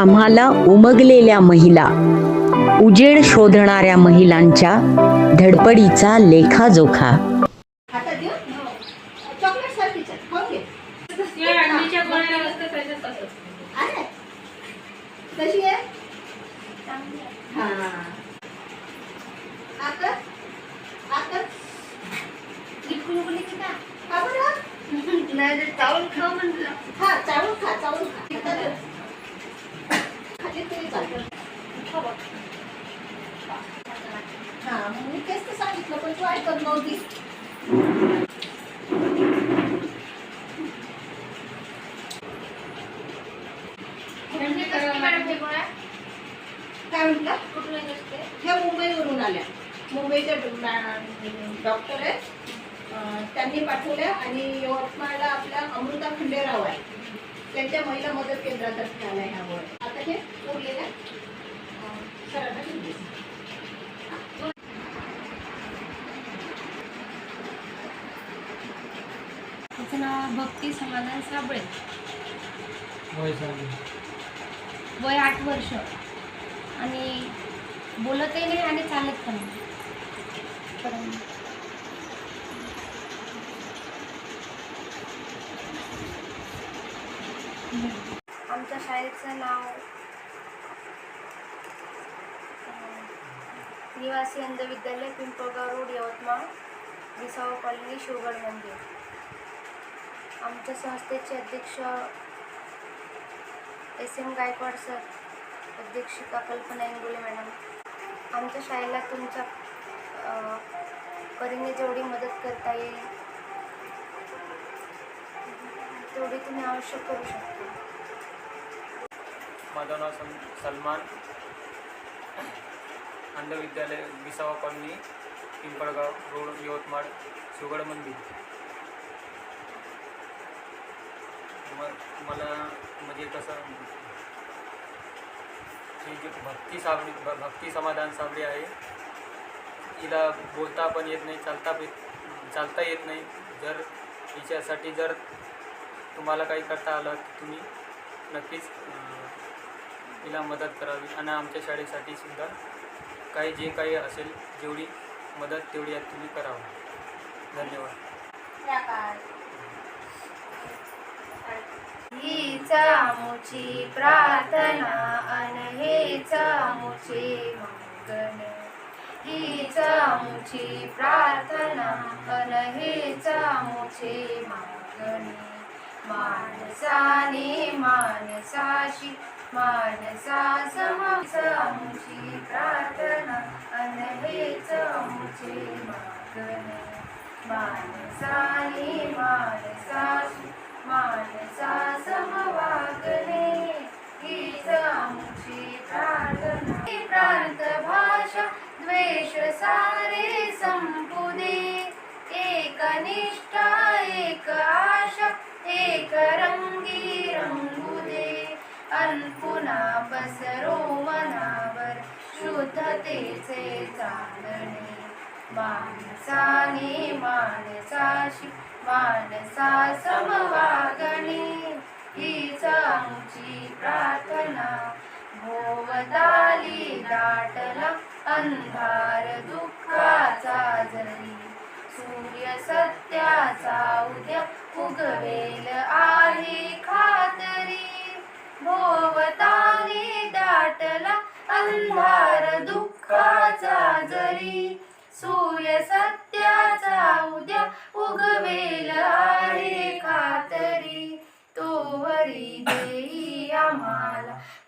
आम्हाला उमगलेल्या महिला उजेड शोधणाऱ्या महिलांच्या धडपडीचा लेखाजोखा हातात देऊ चॉकलेट सारखीच आहे. खाऊन घे अंडीच्या गोळ्या असतात त्याच्यात तसंच. आहे कशी आहे हा आता आता का बरं? चावल खाऊ म्हणलं हा चावून खा चावून खा आता दे. खाल्ली तरी चालतं हा मग मी तेच तर सांगितलं पण तू ऐकत नव्हती थंडी कसली मॅडम हे गोळ्या काय म्हटलं कुठून येत असते ह्या मुंबईवरून आल्या मुंबईच्या डॉक्टर आहेत. त्यांनी पाठवल्या आणि यवतमाळला आपल्या अमृता खंडेराव आहे. त्यांच्या महिला मदत केंद्रातर्फे आल्या ह्या आता हे उरलेल्या सरांना नाव भक्ती समाधान साबळे. वय आठ वर्ष. आणि बोलतही नाही आणि चालत पण नाही. आमच्या शाळेचं नाव निवासी अंध विद्यालय पिंपळगाव रोड यवतमाळ विसावा कॉलनी शिवगड मंदिर. आमच्या संस्थेचे अध्यक्ष एस एम गायकवाड सर अध्यक्षिका कल्पना इंगोले मॅडम. आमच्या शाळेला तुमच्या परीने जेवढी मदत करता येईल तेवढी तुम्ही आवश्यक करू शकता. माझं नाव सम सलमान. अंध विद्यालय विसावा कॉलनी पिंपळगाव रोड यवतमाळ सुगड मंदिर मग मला म्हणजे कसं ही जी भक्ती साबळी भक्ती समाधान साबळे आहे हिला बोलता पण येत नाही चालता चालता येत नाही. जर हिच्यासाठी जर तुम्हाला काही करता आलं तर तुम्ही नक्कीच तिला मदत करावी. आणि आमच्या शाळेसाठी सुद्धा काही जे काही असेल जेवढी मदत तेवढी तुम्ही करावं. धन्यवाद हीच आमुची प्रार्थना अन हेच आमुचे मागणे हीच आमुची प्रार्थना अन हेच आमुचे मागणे माणसाने माणसाशी माणसा समक्ष आमुची प्रार्थना अन हेच आमुचे मागणे माणसाने माणसाशी माणसा प्रांत भाषा द्वेष सारे संपुदे। एक निष्ठा एक आशा एक रंगी रंगुदे। अनपुना पसरो मनावर शुद्धतेचे चालणे माणसाने माणसाशी माणसा समवागणे। हीच आमची प्रार्थना। भोवताली दाटला अंधार दुःखाचा जरी. सूर्य सत्याचा उद्या उगवेल आहे खातरी. भोवताली दाटला अंधार दुःखाचा जरी. सूर्य सत्याचा उद्या उगवेल आहे खातरी. तो वरी देई आम्हाला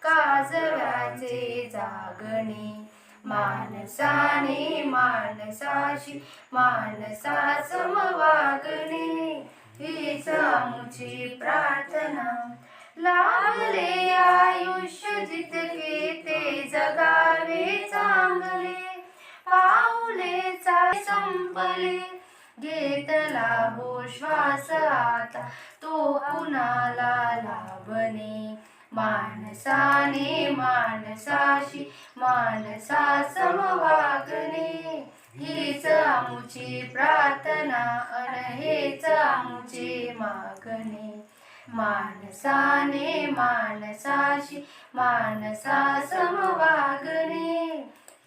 काजव्याचे जागणे. माणसाने माणसाशी माणसा समवागणे हीच आमची प्रार्थना. लाभले आयुष्य जितके ते जगावे चांगले. पाऊलेचा संपले. घेतला हो श्वास आता तो कुणाला लाभणे? माणसाने माणसाशी माणसा समवागणे. हीच आमुची प्रार्थना अन हेच आमुचे मागणे. माणसाने माणसाशी माणसा समवागणे.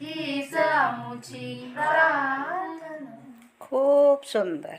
हीच आमुची प्रार्थना. खूप सुंदर.